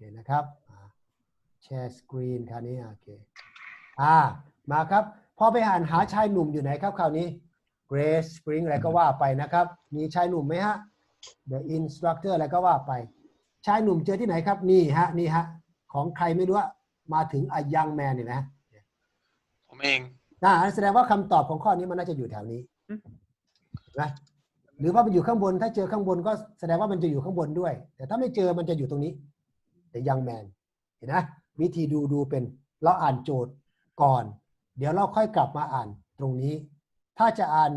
เคนะครับอ่าแชร์สกรีนคราวนี้โอเคอ่ามาครับพอไปอ่านหาชายหนุ่มอยู่ไหนครับคราวนี้ Grace Spring อะไรก็ว่าไปนะครับ มีชายหนุ่มไหมฮะ The Instructor อะไรก็ว่าไป ชายหนุ่มเจอที่ไหนครับ นี่ฮะ นี่ฮะ ของใครไม่รู้อะมาถึงอายังแมนเนี่ยนะ ผมเองอ่าแสดงว่าคำตอบของข้อนี้มันน่าจะอยู่แถวนี้นะหรือว่ามันอยู่ข้างบน ถ้าเจอข้างบนก็แสดงว่ามันจะอยู่ข้างบนด้วย แต่ถ้าไม่เจอมันจะอยู่ตรงนี้ แต่ยังแมนเห็นนะวิธีดูดูเป็นเราอ่านโจทย์ก่อน เดี๋ยวเราค่อยกลับมาอ่านตรงนี้ ถ้าจะอ่าน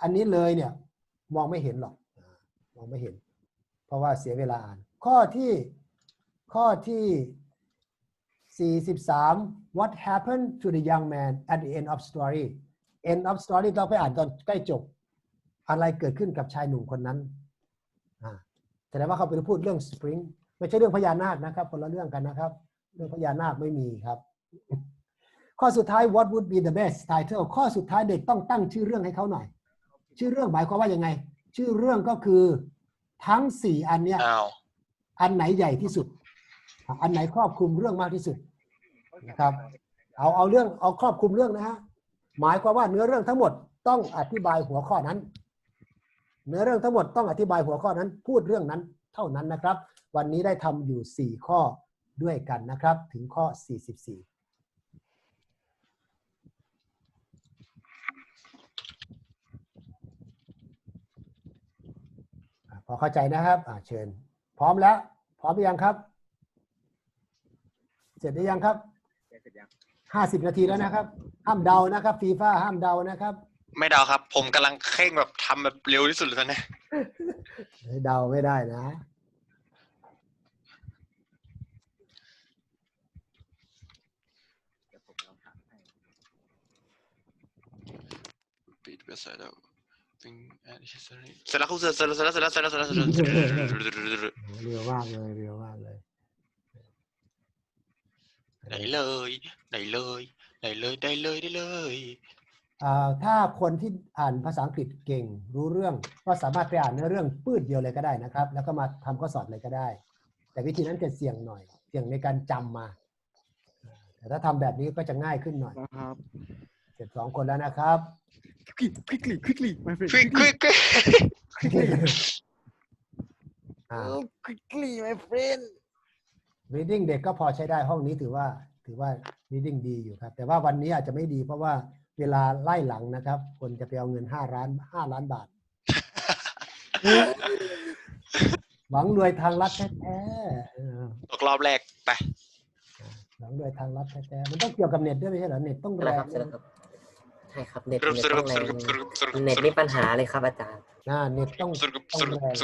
อันนี้เลยเนี่ยมองไม่เห็นหรอกมองไม่เห็น เพราะว่าเสียเวลาอ่าน ข้อที่ข้อที่ 43 what happened to the young man at the end of story end of story เราไปอ่านตอนใกล้จบ อะไรเกิดขึ้นกับชายหนุ่มคนนั้น ดงว่าเขาไปพูดเรื่อง spring ไม่ใช่เรื่องพญานาคนะครับคนละเรื่องกันนะครับ เรื่องพญานาคไม่มีครับ ข้อสุดท้าย what would be the best title ข้อสุดท้ายเด็กต้องตั้งชื่อเรื่องให้เขาหน่อย ชื่อเรื่องหมายความว่ายังไง ชื่อเรื่องก็คือทั้งสี่อันเนี้ยอ้าวอันไหนใหญ่ที่สุด อันไหนครอบคลุมเรื่องมากที่สุดนะครับ เอาเอาเรื่องเอาครอบคลุมเรื่องนะฮะหมายความว่าเนื้อเรื่องทั้งหมดต้องอธิบายหัวข้อนั้น เนื้อเรื่องทั้งหมดต้องอธิบายหัวข้อนั้น พูดเรื่องนั้นเท่านั้นนะครับ วันนี้ได้ทำอยู่ 4 ข้อด้วยกันนะครับ ถึงข้อ 44อะพอเข้าใจนะครับอะเชิญ พร้อมแล้ว พร้อมหรือยังครับ เสร็จหรือยังครับห้าสิบนาทีแล้วนะครับ ห้ามเดานะครับฟีฟ่าห้ามเดานะครับ ไม่เดาครับ ผมกำลังเคร่งแบบทำแบบเร็วที่สุดเลยตอนนี้เดาไม่ได้นะ ปิดเว็บไซต์แล้วเสร็จแล้วเขาเสร็จเสร็จแล้วเสร็จแล้วเสร็จแล้วเสร็จแล้วเสร็จแล้วเสร็จแล้วเร็วมากเลยเร็วมากเลยไหนเลยไหนเลยไหนเลยได้เลยได้เลยอ่า ถ้าคนที่อ่านภาษาอังกฤษเก่งรู้เรื่องก็สามารถไปอ่านเนื้อเรื่องปืดเดียวเลยก็ได้นะครับ แล้วก็มาทำข้อสอบเลยก็ได้ แต่วิธีนั้นจะเสี่ยงหน่อย เสี่ยงในการจำมา แต่ถ้าทำแบบนี้ก็จะง่ายขึ้นหน่อยนะครับเสร็จสองคนแล้วนะครับ quickly quickly my friend ควิกควิกควิกอ่า Oh, quickly my friend reading เด็กก็พอใช้ได้ห้องนี้ถือว่าถือว่า reading ดีอยู่ครับ แต่ว่าวันนี้อาจจะไม่ดีเพราะว่า เวลาไล่หลังนะครับ คนจะไปเอาเงินห้าล้านห้าล้านบาท หวังรวยทางรัฐแท้ๆตกรอบแรกไปหวังรวยทางรัฐแท้ๆมันต้องเกี่ยวกับเน็ตด้วยไม่ใช่เหรอเน็ตต้องแรง ใช่ครับเน็ตเน็ตต้องแรงเน็ตมีปัญหาเลยครับอาจารย์น่าเน็ตต้องต้องแรง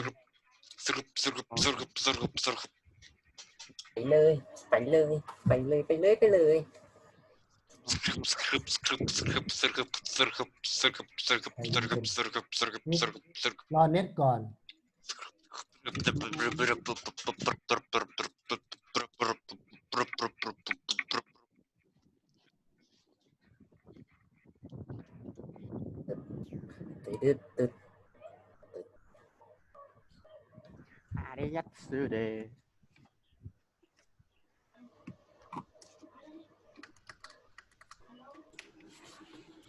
ไปเลย ไปเลย ไปเลยไปเลยไปเลย รอเน็ตก่อน Arigatsune.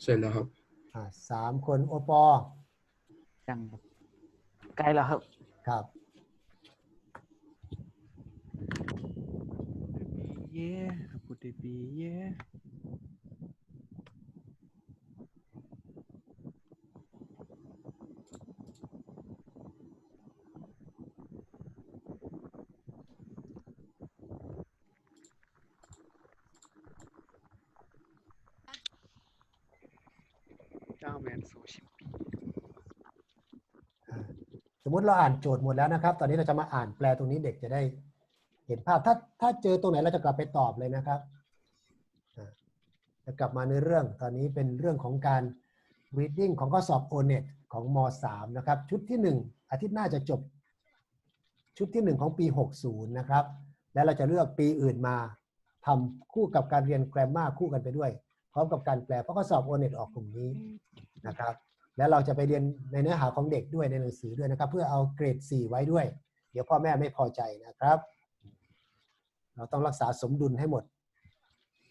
เดย์เสร็จแล้วครับอ่าสามคนโอปอยังครับใกล้แล้วครับ ครับเย่พูดดี เจ้าแมนซูชิปีสมมติเราอ่านโจทย์หมดแล้วนะครับ ตอนนี้เราจะมาอ่านแปลตรงนี้เด็กจะได้ เห็นภาพถ้าถ้าเจอตรงไหนเราจะกลับไปตอบเลยนะครับจะกลับมาในเรื่องตอนนี้เป็นเรื่องของการ reading ของข้อสอบ o n e t ของม .3 นะครับ ชุดที่ 1 อาทิตย์หน้าจะจบ ชุดที่ 1 ของปี 60 นะครับ แล้วเราจะเลือกปีอื่นมาทำคู่กับการเรียนแกรมมาคู่กันไปด้วย พร้อมกับการแปล เพราะข้อสอบ o n e t ออกกลุ่มนี้นะครับ แล้วเราจะไปเรียนในเนื้อหาของเด็กด้วยในหนังสือด้วยนะครับ เพื่อเอาเกรด 4 ไว้ด้วย เดี๋ยวพ่อแม่ไม่พอใจนะครับ เราต้องรักษาสมดุลให้หมด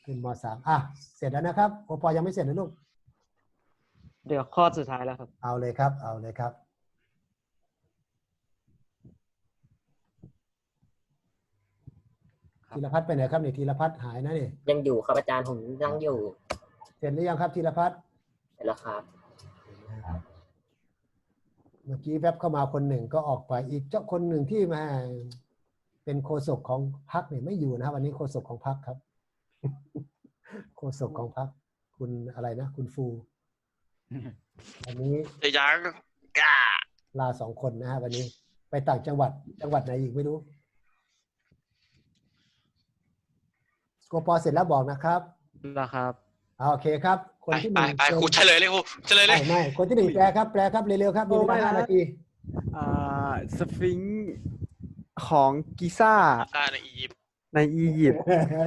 ขึ้นมสามอะเสร็จแล้วนะครับโอปอยังไม่เสร็จนะลูกเดี๋ยวข้อสุดท้ายแล้วครับ เอาเลยครับ เอาเลยครับ ธีรพัฒน์ไปไหนครับนี่ธีรพัฒน์หายนะนี่ยังอยู่ครับอาจารย์ผมยังอยู่ เสร็จหรือยังครับธีรพัฒน์แล้วครับ เมื่อกี้แวบเข้ามาคนหนึ่งก็ออกไปอีกเจ้าคนหนึ่งที่มาเป็นโฆษกของพรรคเนี่ยไม่อยู่นะครับวันนี้โฆษกของพรรคครับ โฆษกของพรรคคุณอะไรนะ คุณฟู อันนี้จะยังกาลาสองคนนะฮะวันนี้ ไปต่างจังหวัดจังหวัดไหนอีกไม่รู้ โกปอเสร็จแล้วบอกนะครับแล้วครับอ่าโอเคครับ คนไปที่หไปนึ่งไปครูเฉลยเลยครูเฉลยเลย ไม่ไม่คนที่หนึ่งแปลครับแปลครับเร็วๆครับมีเวลาห้านาทีอ่าสฟิงค์ของกิซ่าซ่าในอียิปต์ในอียิปต์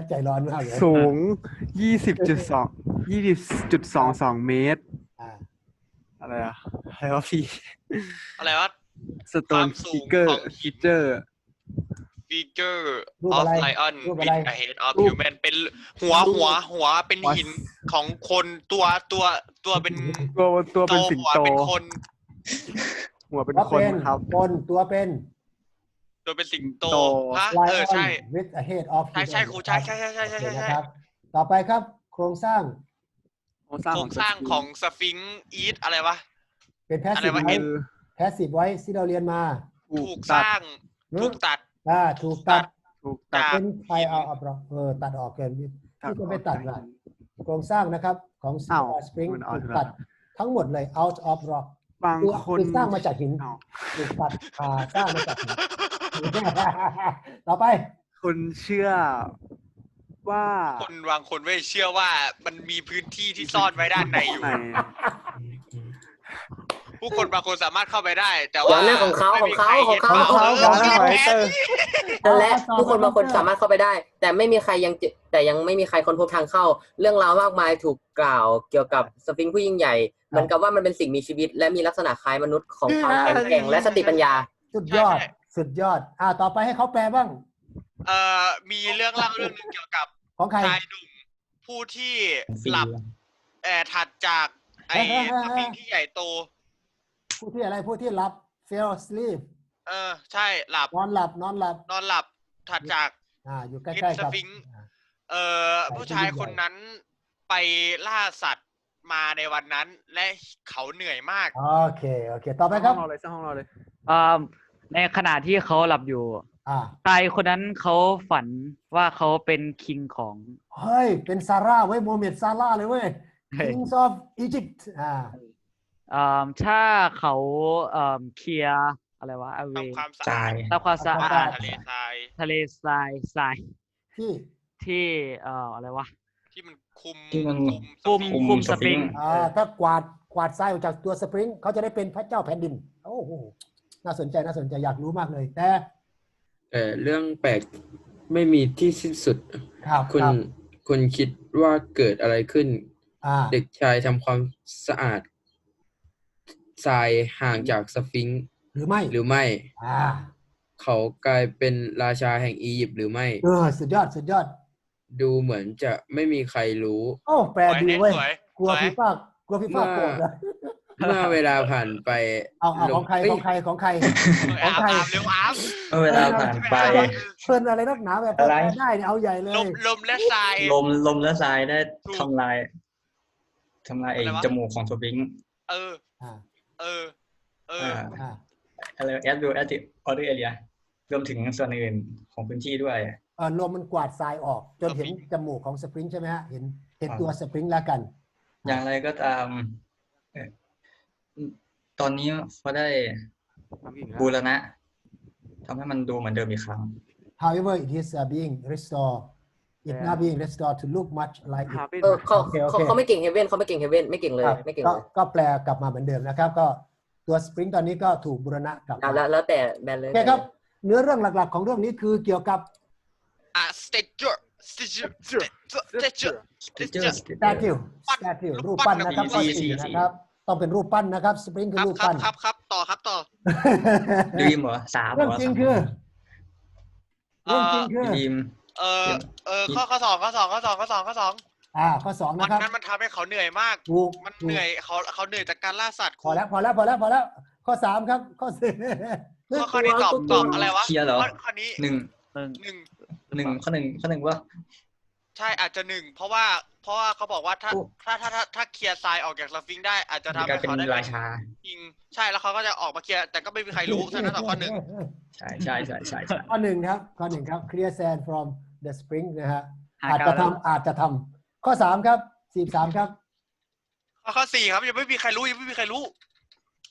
ใจร้อนมากเลยสูง 20.2 20.22 เมตร อ่าอะไรอะอะไรวะพี่ อะไรวะสโตควานมสูคิงเกอขร์องหิคินเจอร์ figure รูป of อะไร lion รูป with อะไร a head of human เป็นหัวหัวหัวเป็นหินของคนตัวตัวตัวเป็นตัวตัวเป็นโตสิงหัวโต เป็นคน หัวเป็นว่าคนเป็นครับ คนตัวเป็นตัวเป็นสิงโตสิงโต ฮะ lion เออใช่ with a head of ใช่ใช่ human ครูใช่ใช่ใช่ใช่ใช่โอเคใช่นะครับ ต่อไปครับ โครงสร้างโครงสร้างโครของงสร้างของสฟิงอีทอะไรวะ เป็นแพสอะซีไรฟวะ ไว้ เอ็นแพสซีฟไว้ที่เราเรียนมาถูกสร้างถูกตัด อ่าถูกตัดถูกตัดจากเป็นไฟเอาเอาเอาเออตัดออกเกินที่จะไปตัดละโครงสร้างนะครับของอ้าวสปริงมันเอาถูกเถอะตัดทั้งหมดเลย out of rock บางคือคนคือสร้างมาจากหินอ้าวถูกตัดผ่าสร้างมาจากหินต่อไป คนเชื่อว่าคนบางคนไม่เชื่อว่ามันมีพื้นที่ที่ซ่อนไว้ด้านในอยู่ใน ผู้คนบางคนสามารถเข้าไปได้ แต่เดี๋ว่ายวนะของเขาไม่มีของเขาใครห็นของเขาออของเขาแพ้นั่นแหละผู้คนบางคนสามารถเข้าไปได้ แต่ไม่มีใครยังเจแต่ยังไม่มีใครค้นพบทางเข้า เรื่องราวมากมายถูกกล่าวเกี่ยวกับสฟิงค์ผู้ยิ่งใหญ่เหมือนกับว่ามันเป็นสิ่งมีชีวิต และมีลักษณะคล้ายมนุษย์ของความแข็งแกร่งและสติปัญญา สุดยอด สุดยอด อ่าต่อไปให้เขาแปลบ้าง เอ่อมีเรื่องเล่าเรื่องหนึงเกี่ยวกับของใครชายหนุ่มผู้ที่หลับเอ่อถัดจากไอ้เฮ้ยเฮ้ยสเฮ้ยฟิงค์ที่ใหญ่โต ผู้ที่อะไรผู้ที่หลับ fail sleep เออ ใช่หลับนอนหลับนอนหลับ นอนหลับถัดจากอ่า อยู่ใกเห็ล้นๆกับสฟิงค์อ่าเอ่อผู้ชายคนนั้นไปล่าสัตว์มาในวันนั้น และเขาเหนื่อยมาก โอเค โอเค ต่อไปคห้รัอบงเราเลยสร้างห้องเราเลย อ่าในขณะที่เขาหลับอยู่อ่า ชายคนนั้นเขาฝันว่าเขาเป็นคิงของ เฮ้ย เป็นซาร่าเว้ยโมเมดซาร่าเลยเว้ยเฮ้ย Kings of Egypt อ่าอ่า ถ้าเขาเอ่อเคลียร์อะไรวะเอาเวทำความสะอาดทำความสะทำควาอามสะดอาดทะเลทรายทะเลทรายทรายที่ที่เอ่ออะไรวะที่มันคุมที่มันคุมสฟิงค์คุมสสปฟิริงงค์อ่าถ้ากวาดกวาดทรายออกจากตัวสปริงเขาจะได้เป็นพระเจ้าแผ่นดินโอ้โหน่าสนใจน่าสนใจอยากรู้มากเลยแต่แต่เรื่องแปลกไม่มีที่สิ้นสุดครับคุณครับคุณคิดว่าเกิดอะไรขึ้นอ่าเด็กชายทำความสะอาด ทรายห่างจากสฟิงค์หรือไม่หรือไม่ อ่าเขากลายเป็นราชาแห่งอียิปต์หรือไม่ เออสุดยอดสุดยอด ดูเหมือนจะไม่มีใครรู้ โอ้แปลดีเว้ยสวยกลัวสวย พี่ฟ้ากลัวพี่ฟ้าโกรธนะเมื่อเวลาผ่านไปเอาเอาของใครเยของใครของใคร อาของใครอาบเร็วอาบเมื่อเวลาผ่านไป เพิ่นอะไรนักหนาแบบอะไร ได้เนี่ยเอาใหญ่เลย ลมลมและทราย ลมลมและทรายได้ถูกทำลายทำลายไอ้อะไรวะ จมูกของสฟิงค์เออ อ่า เออ เอออ่าอ่าอะไรแอดดูแอดติออเดอร์เอเรียรวมถึงส่วนอื่นของพื้นที่ด้วยเออลมมันกวาดทรายออก จนเห็นสปริงจมูกของสปริงใช่ไหมฮะเห็นเห็นครับตัวสปริงแล้วกัน อย่างไรก็ตามเอ่อตอนนี้เขาได้บูรณะทำให้มันดูเหมือนเดิมอีกครั้ง however it is uh, being restored it not being restored to look much like it หาเป็นเออเขาโอเคโอเคเขาเขาไม่เก่งเฮเว่นเขาไม่เก่งเฮเว่นไม่เก่งเลยครับไม่เก่งก็เลยก็แปลกลับมาเหมือนเดิมนะครับ ก็ตัวสปริงตอนนี้ก็ถูกบูรณะกลับเอามาแล้วแล้วแต่แบรนด์เลยโอเคครับ เนื้อเรื่องหลักๆของเรื่องนี้คือเกี่ยวกับอะ statue statue statue statue Statue statue statue รูปปั้นนะครับข้อสี่สี่สี่นะครับต้องเป็นรูปปั้นนะครับสปริงคืคอรับรูปครับปั้นครับครับต่อครับต่อดีมเหรอสามเหรเรื่องอจริงคือเอ่เรื่องอจริงคือดีม เออเออข้อข้อสองข้อสองข้อสองข้อสองข้อสองอ่าข้อสองมันะนครับนั้นมันทำให้เขาเหนื่อยมาก ถูกมันถูกเหนื่อยเขาเขาเหนื่อยจากการล่าสัตว์พอแล้วพอแล้วพอแล้วพอแล้ว ข้อสามครับ ข้อสี่ ข้อข้อนี้ตอบตอบอะไรวะเคลียร์เหรอ ข้อข้อนี้หนึ่งหนึ่งหนึ่งหนึ่งข้อหนึ่งข้อหนึ่งว่า ใช่อาจจะหนึ่งเพราะว่าเพราะว่าเขาบอกว่าถ้าโอ้ ถ้าถ้าถ้าถ้าเคลียร์ทรายออกจากสฟิงค์ได้อาจจะทำกลาให้ยเป็นเขาได้ราชา จริงใช่แล้วเขาก็จะออกมาเคลียร์แต่ก็ไม่มีใครรู้ฉะนั้นตอบข้อหนึ่งใช่ใช่ใช่ใช่ใช่ข้อหนึ่งครับ ข้อหนึ่งครับ clear sand from the spring นะฮะห้าอาจเก้าจะทำอาจจะทำข้อสามครับสี่สามครับ ข้อข้อสี่ครับยังไม่มีใครรู้ยังไม่มีใครรู้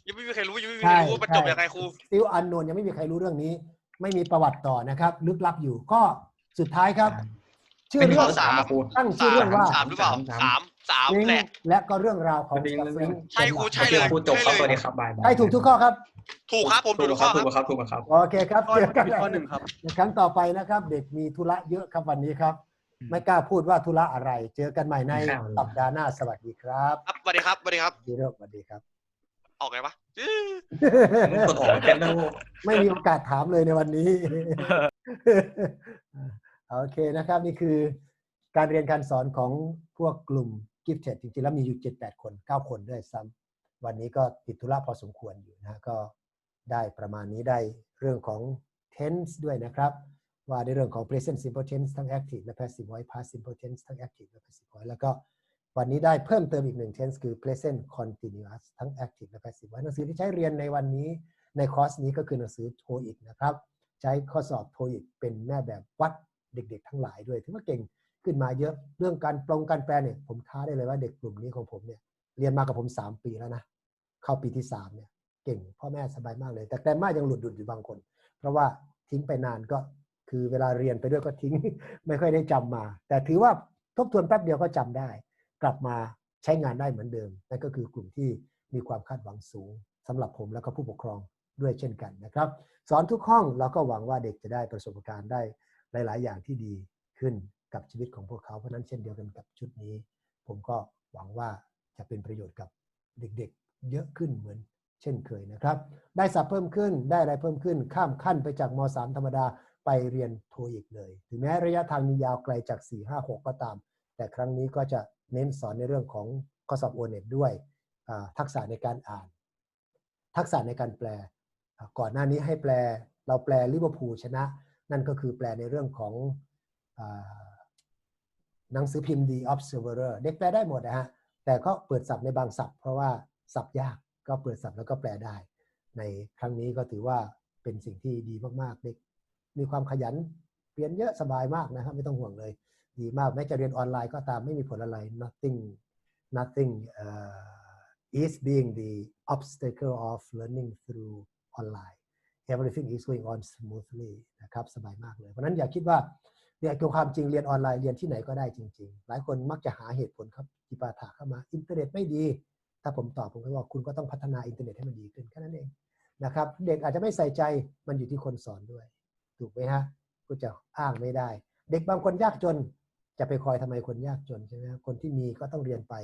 ยังไม่มีใครรู้ยังไม่มีใครรู้ใช่ว่ามันจบใช่ยังไงครู still unknown ยังไม่มีใครรู้เรื่องนี้ ไม่มีประวัติต่อนะครับ ลึกลับอยู่ก็สุดท้ายครับ ชื่อเป็นเรื่ข้อองสามอะครูตั้งชื่อเรื่องว่าสามหรือเปล่าสาม สามสาม Spring แหละและก็เรื่องราวของจริง Spring ใช่ครูใช่โอเคเลยครูจบครับสวัสดีครับบายบายใช่ถูกทุกข้อครับ ถูกครับผมถูถูกกคข้รัอบคถูรับกครับถูกครับโอเคครับข้อเจอกันข้อหนึ่งครับในครั้งต่อไปนะครับ เด็กมีธุระเยอะครับวันนี้ครับ ไม่กล้าพูดว่าธุระอะไร เจอกันใหม่ในครับสัปดาห์หน้าสวัสดีครับครับสวัสดีครับสวัสดีครับดีเริ่มสวัสดีครับ ออกไงวะกดออกเป็นนะครูไม่มีโอกาสถามเลยในวันนี้โอเคนะครับ นี่คือการเรียนการสอนของพวกกลุ่ม Gifted จริงๆ แล้วมีอยู่ 7-8 คน 9 คนด้วยซ้ำวันนี้ก็ติดธุระพอสมควรอยู่นะก็ได้ประมาณนี้ได้เรื่องของ tense ด้วยนะครับ ว่าในเรื่องของ present simple tense ทั้ง active และ passive voice past simple tense ทั้ง active และ passive voice แล้วก็วันนี้ได้เพิ่มเติมอีกหนึ่ง tense คือ present continuous ทั้ง active และ passive voice หนังสือที่ใช้เรียนในวันนี้ในคอร์สนี้ก็คือหนังสือ TOEIC นะครับ ใช้ข้อสอบ TOEIC เป็นแม่แบบวัดเด็กๆ ทั้งหลายด้วย ถือว่าเก่ง ขึ้นมาเยอะเรื่องการปรงการแปลเนี่ยผมท้าได้เลยว่าเด็กกลุ่มนี้ของผมเนี่ยเรียนมากับผม 3 ปีแล้วนะเข้าปีที่3เนี่ยเก่งพ่อแม่สบายมากเลย แต่แกรมมายังหลุดหลุดอยู่บางคน เพราะว่าทิ้งไปนานก็คือเวลาเรียนไปด้วยก็ทิ้งไม่ค่อยได้จำมา แต่ถือว่าทบทวนแป๊บเดียวก็จำได้ กลับมาใช้งานได้เหมือนเดิมนั่นก็คือกลุ่มที่มีความคาดหวังสูงสำหรับผมแล้วก็ผู้ปกครองด้วยเช่นกันนะครับ สอนทุกห้องเราก็หวังว่าเด็กจะได้ประสบการณ์ได้หลาย ๆ อย่างที่ดีขึ้น กับชีวิตของพวกเขา เพราะนั้นเช่นเดียวกันกับชุดนี้ ผมก็หวังว่าจะเป็นประโยชน์กับเด็กๆ เยอะขึ้นเหมือนเช่นเคยนะครับ ได้ศัพท์เพิ่มขึ้นได้อะไรเพิ่มขึ้น ข้ามขั้นไปจากม .3 ธรรมดาไปเรียนโทอีกเลย ถึงแม้ระยะทางมียาวไกลจาก 4 5 6 ก็ตาม แต่ครั้งนี้ก็จะเน้นสอนในเรื่องของข้อสอบโอเน็ตด้วยทักษะในการอ่าน ทักษะในการแปล ก่อนหน้านี้ให้แปลเราแปลลิเวอร์พูลชนะ นั่นก็คือแปลในเรื่องของอ หนังสือพิมพ์ The Observer เด็กแปลได้หมดนะฮะ แต่ก็เปิดศัพท์ในบางศัพท์ เพราะว่าศัพท์ยากก็เปิดศัพท์แล้วก็แปลได้ ในครั้งนี้ก็ถือว่าเป็นสิ่งที่ดีมากๆ เด็กมีความขยันเรียนเยอะสบายมากนะครับ ไม่ต้องห่วงเลย ดีมากแม้จะเรียนออนไลน์ก็ตามไม่มีผลอะไร nothing nothing uh, is being the obstacle of learning through online everything is going on smoothly นะครับ สบายมากเลย เพราะฉะนั้นอย่าคิดว่า เนี่ยคือความจริงเรียนออนไลน์เรียนที่ไหนก็ได้จริง ๆ หลายคนมักจะหาเหตุผลครับจิปาถะเข้ามาอินเทอร์เน็ตไม่ดี ถ้าผมตอบผมก็ว่าคุณก็ต้องพัฒนาอินเทอร์เน็ตให้มันดีขึ้นแค่นั้นเองนะครับ เด็กอาจจะไม่ใส่ใจมันอยู่ที่คนสอนด้วย ถูกไหมฮะก็จะอ้างไม่ได้ เด็กบางคนยากจนจะไปคอยทำไมคนยากจนใช่ไหมคนที่มีก็ต้องเรียนไป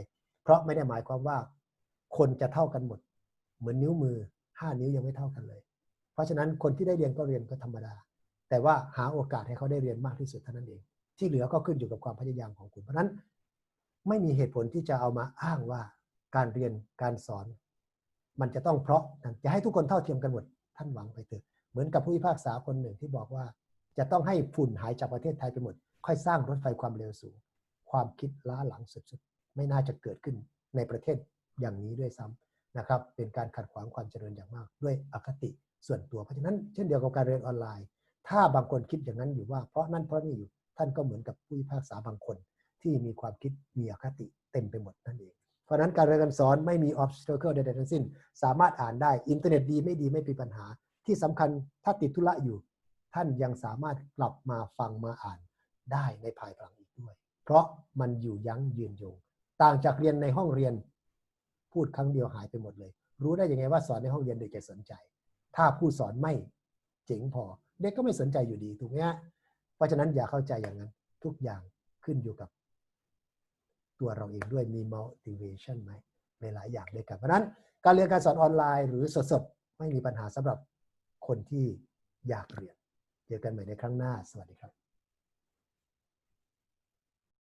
เพราะไม่ได้หมายความว่า คนจะเท่ากันหมด เหมือนนิ้วมือห้านิ้วยังไม่เท่ากันเลย เพราะฉะนั้นคนที่ได้เรียนก็เรียนก็ธรรมดา แต่ว่าหาโอกาสให้เขาได้เรียนมากที่สุดเท่านั้นเอง ที่เหลือก็ขึ้นอยู่กับความพยายามของคุณ เพราะฉะนั้นไม่มีเหตุผลที่จะเอามาอ้างว่าการเรียนการสอน มันจะต้องเพราะจะให้ทุกคนเท่าเทียมกันหมดท่านหวังไปเถอะเหมือนกับผู้พิพากษาคนหนึ่งที่บอกว่า จะต้องให้ฝุ่นหายจากประเทศไทยไปหมด ค่อยสร้างรถไฟความเร็วสูง ความคิดล้าหลังสุดๆไม่น่าจะเกิดขึ้นในประเทศอย่างนี้ด้วยซ้ำนะครับ เป็นการขัดขวางความเจริญอย่างมากด้วยอคติส่วนตัวเพราะฉะนั้นเช่นเดียวกับการเรียนออนไลน์ ถ้าบางคนคิดอย่างนั้นอยู่ว่าเพราะนั่นเพราะนี่อยู่ท่านก็เหมือนกับผู้พิพากษาบางคน ที่มีความคิดมีอคติเต็มไปหมดนั่นเอง เพราะนั้นการเรียนการสอนไม่มี obstacle ใดๆทั้งสิ้น สามารถอ่านได้อินเทอร์เน็ตดีไม่ดีไม่มีปัญหา ที่สำคัญถ้าติดธุระอยู่ ท่านยังสามารถกลับมาฟังมาอ่านได้ในภายหลังอีกด้วย เพราะมันอยู่ยั้งยืนยง ต่างจากเรียนในห้องเรียน พูดครั้งเดียวหายไปหมดเลย รู้ได้ยังไงว่าสอนในห้องเรียนเด็กจะสนใจ ถ้าผู้สอนไม่เจ๋งพอ เด็กก็ไม่สนใจอยู่ดีถูกไหมฮะเพราะฉะนั้นอย่าเข้าใจอย่างนั้น ทุกอย่างขึ้นอยู่กับ ตัวเราเองด้วยมี motivation ไหมในหลายอย่างด้วยกันเพราะฉะนั้น การเรียนการสอนออนไลน์หรือสดๆไม่มีปัญหาสำหรับคนที่อยากเรียนเจอกันใหม่ในครั้งหน้า สวัสดีครับ